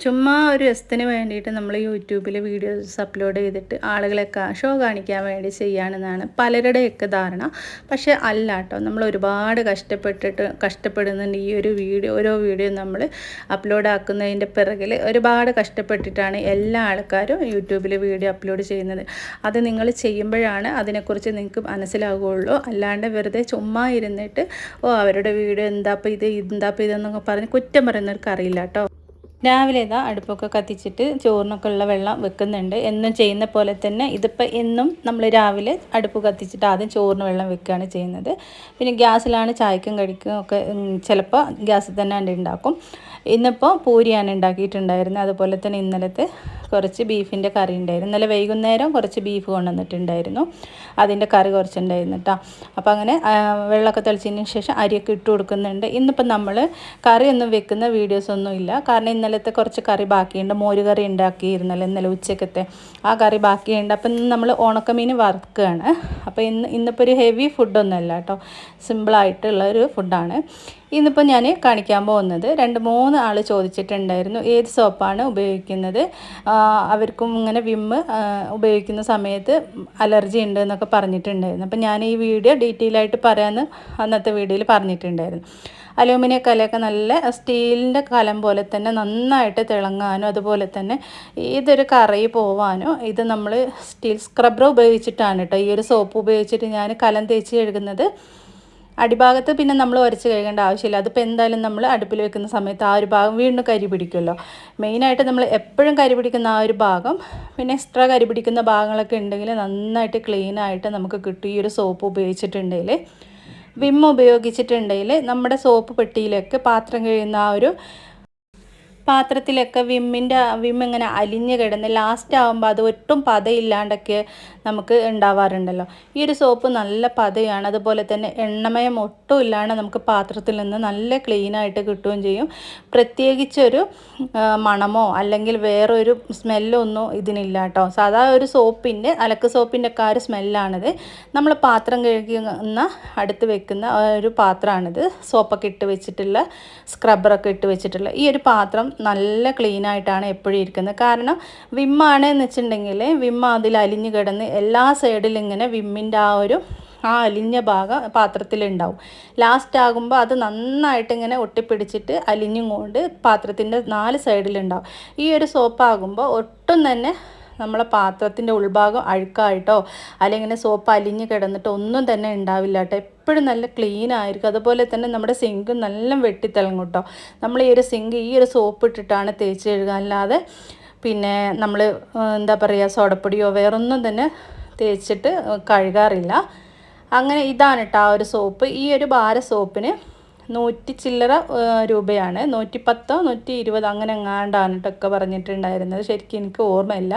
ചുമ്മാ ഒരു രസത്തിന് വേണ്ടിയിട്ട് നമ്മൾ യൂട്യൂബിൽ വീഡിയോസ് അപ്ലോഡ് ചെയ്തിട്ട് ആളുകളെ ഷോ കാണിക്കാൻ വേണ്ടി ചെയ്യാണെന്നാണ് പലരുടെയൊക്കെ ധാരണ. പക്ഷേ അല്ല കേട്ടോ നമ്മൾ ഒരുപാട് കഷ്ടപ്പെട്ടിട്ട് കഷ്ടപ്പെടുന്നുണ്ട് ഈ ഒരു വീഡിയോ ഓരോ വീഡിയോ നമ്മൾ അപ്ലോഡ് ആക്കുന്നതിന്റെ പിറകിൽ ഒരുപാട് കഷ്ടപ്പെട്ടിട്ടാണ് എല്ലാ ആൾക്കാരും യൂട്യൂബിൽ വീഡിയോ അപ്ലോഡ് ചെയ്യുന്നത്. അത് നിങ്ങൾ ചെയ്യുമ്പോഴാണ് അതിനെക്കുറിച്ച് നിങ്ങൾക്ക് മനസ്സിലാകുകയുള്ളൂ അല്ലാണ്ട് വെറുതെ ചുമ്മാ ഇരുന്നിട്ട് ഓ അവരുടെ വീഡിയോ എന്താപ്പോൾ ഇത് എന്താപ്പോൾ ഇതെന്നൊക്കെ പറഞ്ഞ് കുറ്റം പറയുന്നവർക്ക് അറിയില്ല കേട്ടോ. രാവിലെ ഇതാ അടുപ്പൊക്കെ കത്തിച്ചിട്ട് ചോറിനൊക്കെ ഉള്ള വെള്ളം വെക്കുന്നുണ്ട്. എന്നും ചെയ്യുന്ന പോലെ തന്നെ ഇതിപ്പോൾ എന്നും നമ്മൾ രാവിലെ അടുപ്പ് കത്തിച്ചിട്ട് ആദ്യം ചോറിന് വെള്ളം വെക്കുകയാണ് ചെയ്യുന്നത്. പിന്നെ ഗ്യാസിലാണ് ചായക്കും കഴിക്കും ഒക്കെ ചിലപ്പോൾ ഗ്യാസിൽ തന്നെ ഉണ്ടാക്കും. ഇന്നിപ്പോൾ പൂരിയാണ് ഉണ്ടാക്കിയിട്ടുണ്ടായിരുന്നത് അതുപോലെ തന്നെ ഇന്നലത്തെ കുറച്ച് ബീഫിന്റെ കറി ഉണ്ടായിരുന്നു. ഇന്നലെ വൈകുന്നേരം കുറച്ച് ബീഫ് കൊണ്ടുവന്നിട്ടുണ്ടായിരുന്നു. അതിന്റെ കറി കുറച്ചുണ്ടായിരുന്നു കേട്ടോ അപ്പോൾ അങ്ങനെ വെള്ളമൊക്കെ തെളിച്ചതിന് ശേഷം അരിയൊക്കെ ഇട്ട് കൊടുക്കുന്നുണ്ട്. ഇന്നിപ്പോൾ നമ്മൾ കറിയൊന്നും വെക്കുന്ന വീഡിയോസ് ഒന്നും ഇല്ല. കാരണം ഇന്നലത്തെ കുറച്ച് കറി ബാക്കിയുണ്ട്. മോര് കറി ഉണ്ടാക്കിയിരുന്നല്ലോ ഇന്നലെ ഉച്ചക്കത്തെ. ആ കറി ബാക്കിയുണ്ട്. അപ്പം ഇന്ന് നമ്മൾ ഉണക്കമീൻ വറുക്കുകയാണ്. അപ്പോൾ ഇന്ന് ഇന്നിപ്പോൾ ഒരു ഹെവി ഫുഡൊന്നുമല്ല കേട്ടോ സിമ്പിളായിട്ടുള്ള ഒരു ഫുഡാണ്. ഇന്നിപ്പോൾ ഞാൻ കാണിക്കാൻ പോകുന്നത് രണ്ട് മൂന്ന് ആൾ ചോദിച്ചിട്ടുണ്ടായിരുന്നു. ഏത് സോപ്പാണ് ഉപയോഗിക്കുന്നത്? അവർക്കും ഇങ്ങനെ വിമ്മ് ഉപയോഗിക്കുന്ന സമയത്ത് അലർജി ഉണ്ട് എന്നൊക്കെ പറഞ്ഞിട്ടുണ്ടായിരുന്നു. അപ്പം ഞാൻ ഈ വീഡിയോ ഡീറ്റെയിൽ ആയിട്ട് പറയാമെന്ന് അന്നത്തെ വീഡിയോയിൽ പറഞ്ഞിട്ടുണ്ടായിരുന്നു. അലൂമിനിയം കലയൊക്കെ നല്ല സ്റ്റീലിന്റെ കലം പോലെ തന്നെ നന്നായിട്ട് തിളങ്ങാനും അതുപോലെ തന്നെ ഏതൊരു കറി പോവാനോ ഇത് നമ്മൾ സ്റ്റീൽ സ്ക്രബ്ബർ ഉപയോഗിച്ചിട്ടാണ് കേട്ടോ. ഈ ഒരു സോപ്പ് ഉപയോഗിച്ചിട്ട് ഞാൻ കലം തേച്ച് കഴുകുന്നത്. അടിഭാഗത്ത് പിന്നെ നമ്മൾ ഉരച്ച് കഴുകേണ്ട ആവശ്യമില്ല. അതിപ്പോൾ എന്തായാലും നമ്മൾ അടുപ്പിൽ വെക്കുന്ന സമയത്ത് ആ ഒരു ഭാഗം വീണ്ടും കരി പിടിക്കുമല്ലോ. മെയിനായിട്ട് നമ്മൾ എപ്പോഴും കരി പിടിക്കുന്ന ആ ഒരു ഭാഗം പിന്നെ എക്സ്ട്രാ കരി പിടിക്കുന്ന ഭാഗങ്ങളൊക്കെ ഉണ്ടെങ്കിൽ നന്നായിട്ട് ക്ലീൻ ആയിട്ട് നമുക്ക് കിട്ടും. ഈ ഒരു സോപ്പ് ഉപയോഗിച്ചിട്ടുണ്ടെങ്കിൽ വിം ഉപയോഗിച്ചിട്ടുണ്ടെങ്കിൽ നമ്മുടെ സോപ്പ് പെട്ടിയിലൊക്കെ പാത്രം കഴിയുന്ന ആ ഒരു പാത്രത്തിലൊക്കെ വിമ്മിന്റെ വിം ഇങ്ങനെ അലിഞ്ഞ് കിടന്ന് ലാസ്റ്റ് ആകുമ്പോൾ അത് ഒട്ടും പതയില്ലാണ്ടൊക്കെ നമുക്ക് ഉണ്ടാവാറുണ്ടല്ലോ. ഈ ഒരു സോപ്പ് നല്ല പതയാണ്. അതുപോലെ തന്നെ എണ്ണമയം ഒട്ടും ഇല്ലാണ്ട് നമുക്ക് പാത്രത്തിൽ നിന്ന് നല്ല ക്ലീനായിട്ട് കിട്ടുകയും ചെയ്യും. പ്രത്യേകിച്ചൊരു മണമോ അല്ലെങ്കിൽ വേറൊരു സ്മെല്ലോ ഒന്നും ഇതിനില്ല കേട്ടോ സാധാ ഒരു സോപ്പിന്റെ അലക്ക് സോപ്പിന്റെ ഒക്കെ ആ ഒരു സ്മെല്ലാണിത് നമ്മൾ പാത്രം കഴുകുന്ന അടുത്ത് വെക്കുന്ന ഒരു പാത്രമാണിത്. സോപ്പൊക്കെ ഇട്ട് വെച്ചിട്ടുള്ള സ്ക്രബറൊക്കെ ഇട്ട് വെച്ചിട്ടുള്ള ഈ ഒരു പാത്രം നല്ല ക്ലീൻ ആയിട്ടാണ് എപ്പോഴും ഇരിക്കുന്നത്. കാരണം വിമ്മാണ് എന്ന് വെച്ചിട്ടുണ്ടെങ്കിൽ വിമ്മ അതിൽ അലിഞ്ഞു കിടന്ന് എല്ലാ സൈഡിലും ഇങ്ങനെ വിമ്മിന്റെ ആ ഒരു ആ അലിഞ്ഞ ഭാഗം പാത്രത്തിലുണ്ടാവും ലാസ്റ്റ് ആകുമ്പോൾ അത് നന്നായിട്ട് ഇങ്ങനെ ഒട്ടിപ്പിടിച്ചിട്ട് അലിഞ്ഞും കൊണ്ട് പാത്രത്തിന്റെ നാല് സൈഡിലുണ്ടാവും ഈ ഒരു സോപ്പാകുമ്പോൾ ഒട്ടും തന്നെ നമ്മളെ പാത്രത്തിന്റെ ഉൾഭാഗം അഴുക്കായിട്ടോ അല്ലെങ്കിൽ സോപ്പ് അലിഞ്ഞ് കിടന്നിട്ടോ ഒന്നും തന്നെ ഉണ്ടാവില്ല കേട്ടോ. എപ്പോഴും നല്ല ക്ലീൻ ആയിരിക്കും. അതുപോലെ തന്നെ നമ്മുടെ സിങ്ക് നല്ല വെട്ടിത്തിളങ്ങും കേട്ടോ. നമ്മൾ ഈ ഒരു സിങ്ക് ഈ ഒരു സോപ്പ് ഇട്ടിട്ടാണ് തേച്ച് കഴുകാൻ അല്ലാതെ പിന്നെ നമ്മൾ എന്താ പറയുക സോഡപ്പൊടിയോ വേറൊന്നും തന്നെ തേച്ചിട്ട് കഴുകാറില്ല. അങ്ങനെ ഇതാണ് കേട്ടോ ആ ഒരു സോപ്പ്. ഈ ഒരു ഭാര സോപ്പിന് നൂറ്റി ചില്ലറ രൂപയാണ്. നൂറ്റി പത്തോ നൂറ്റി ഇരുപതോ അങ്ങനെ എങ്ങാണ്ടാണ് കേട്ടൊക്കെ പറഞ്ഞിട്ടുണ്ടായിരുന്നത്. ശരിക്കും എനിക്ക് ഓർമ്മയില്ല.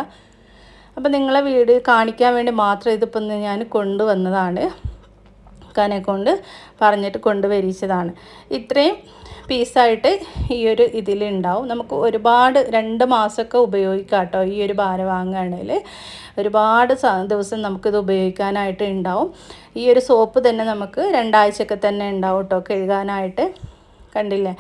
അപ്പോൾ നിങ്ങളെ വീട് കാണിക്കാൻ വേണ്ടി മാത്രം ഇതിപ്പോൾ ഞാൻ കൊണ്ടുവന്നതാണ്. കനെ കൊണ്ട് പറഞ്ഞിട്ട് കൊണ്ടുവരിച്ചതാണ് ഇത്രയും പീസായിട്ട് ഈ ഒരു ഇതിലുണ്ടാവും നമുക്ക് ഒരുപാട് രണ്ട് മാസമൊക്കെ ഉപയോഗിക്കാം കേട്ടോ ഈ ഒരു ഭാരം വാങ്ങുകയാണെങ്കിൽ ഒരുപാട് ദിവസം നമുക്കിത് ഉപയോഗിക്കാനായിട്ട് ഉണ്ടാവും ഈ ഒരു സോപ്പ് തന്നെ നമുക്ക് രണ്ടാഴ്ചയൊക്കെ തന്നെ ഉണ്ടാവും കേട്ടോ കഴുകാനായിട്ട്. കണ്ടില്ലേ?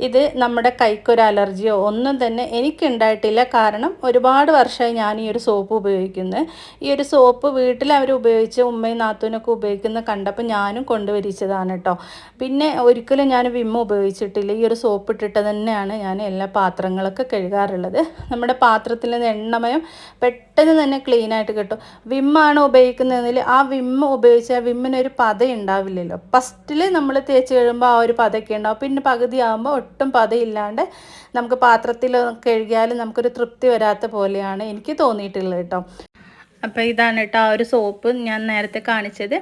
ഇത് നമ്മുടെ കൈക്കൊരു അലർജിയോ ഒന്നും തന്നെ എനിക്കുണ്ടായിട്ടില്ല. കാരണം ഒരുപാട് വർഷമായി ഞാൻ ഈ ഒരു സോപ്പ് ഉപയോഗിക്കുന്നത് ഈ ഒരു സോപ്പ് വീട്ടിൽ അവർ ഉപയോഗിച്ച് ഉമ്മയും നാത്തൂനൊക്കെ ഉപയോഗിക്കുന്ന കണ്ടപ്പോൾ ഞാനും കൊണ്ടുവരിച്ചതാണ് കേട്ടോ. പിന്നെ ഒരിക്കലും ഞാൻ വിമ്മ ഉപയോഗിച്ചിട്ടില്ല. ഈ ഒരു സോപ്പ് ഇട്ടിട്ട് തന്നെയാണ് ഞാൻ എല്ലാ പാത്രങ്ങളൊക്കെ കഴുകാറുള്ളത്. നമ്മുടെ പാത്രത്തിൽ നിന്ന് എണ്ണമയം പെട്ടെന്ന് തന്നെ ക്ലീൻ ആയിട്ട് കിട്ടും. വിമ്മാണ് ഉപയോഗിക്കുന്നതെങ്കിൽ ആ വിമ്മ ഉപയോഗിച്ച് ആ വിമ്മിനൊരു പത ഉണ്ടാവില്ലല്ലോ ഫസ്റ്റിൽ നമ്മൾ തേച്ച് കഴിയുമ്പോൾ ആ ഒരു പതയൊക്കെ ഉണ്ടാവും. പിന്നെ പകുതി ആകുമ്പോൾ ഒട്ടും പതയില്ലാണ്ട് നമുക്ക് പാത്രത്തിൽ കഴുകിയാലും നമുക്കൊരു തൃപ്തി വരാത്ത പോലെയാണ് എനിക്ക് തോന്നിയിട്ടുള്ളത് കേട്ടോ. അപ്പോൾ ഇതാണ് കേട്ടോ ആ ഒരു സോപ്പ് ഞാൻ നേരത്തെ കാണിച്ചത്.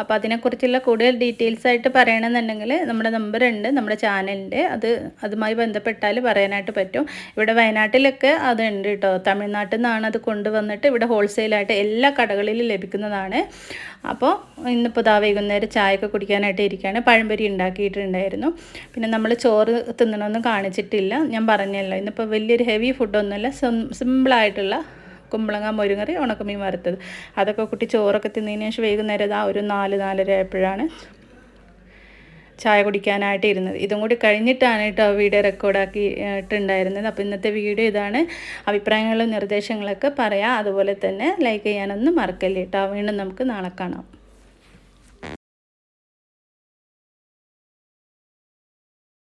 അപ്പോൾ അതിനെക്കുറിച്ചുള്ള കൂടുതൽ ഡീറ്റെയിൽസ് ആയിട്ട് പറയണമെന്നുണ്ടെങ്കിൽ നമ്മുടെ നമ്പർ ഉണ്ട് നമ്മുടെ ചാനലിന്റെ അത് അതുമായി ബന്ധപ്പെട്ടാൽ പറയാനായിട്ട് പറ്റും. ഇവിടെ വയനാട്ടിലൊക്കെ അതുണ്ട് കേട്ടോ തമിഴ്നാട്ടിൽ നിന്നാണ് അത് കൊണ്ടുവന്നിട്ട് ഇവിടെ ഹോൾസെയിലായിട്ട് എല്ലാ കടകളിലും ലഭിക്കുന്നതാണ്. അപ്പോൾ ഇന്നിപ്പോൾ ഇതാ വൈകുന്നേരം ചായയൊക്കെ കുടിക്കാനായിട്ട് ഇരിക്കുകയാണ് പഴംപൊരി ഉണ്ടാക്കിയിട്ടുണ്ടായിരുന്നു. പിന്നെ നമ്മൾ ചോറ് തിന്നണമെന്ന് കാണിച്ചിട്ടില്ല. ഞാൻ പറഞ്ഞല്ലോ ഇന്നിപ്പോൾ വലിയൊരു ഹെവി ഫുഡൊന്നുമല്ല സിമ്പിളായിട്ടുള്ള കുമ്പളങ്ങ മുരുങ്ങറി ഉണക്കമീൻ വറുത്തത്. അതൊക്കെ കുട്ടി ചോറൊക്കെ തിന്നതിന് ശേഷം വൈകുന്നേരം ഇതാ ഒരു നാല് നാലര ആയപ്പോഴാണ് ചായ കുടിക്കാനായിട്ട് ഇരുന്നത്. ഇതും കൂടി കഴിഞ്ഞിട്ടാണ് കേട്ടോ വീഡിയോ റെക്കോർഡാക്കിയിട്ടുണ്ടായിരുന്നത് അപ്പോൾ ഇന്നത്തെ വീഡിയോ ഇതാണ്. അഭിപ്രായങ്ങളും നിർദ്ദേശങ്ങളൊക്കെ പറയാം. അതുപോലെ തന്നെ ലൈക്ക് ചെയ്യാനൊന്നും മറക്കല്ലേ കേട്ടോ. വീണ്ടും നമുക്ക് നാളെ കാണാം.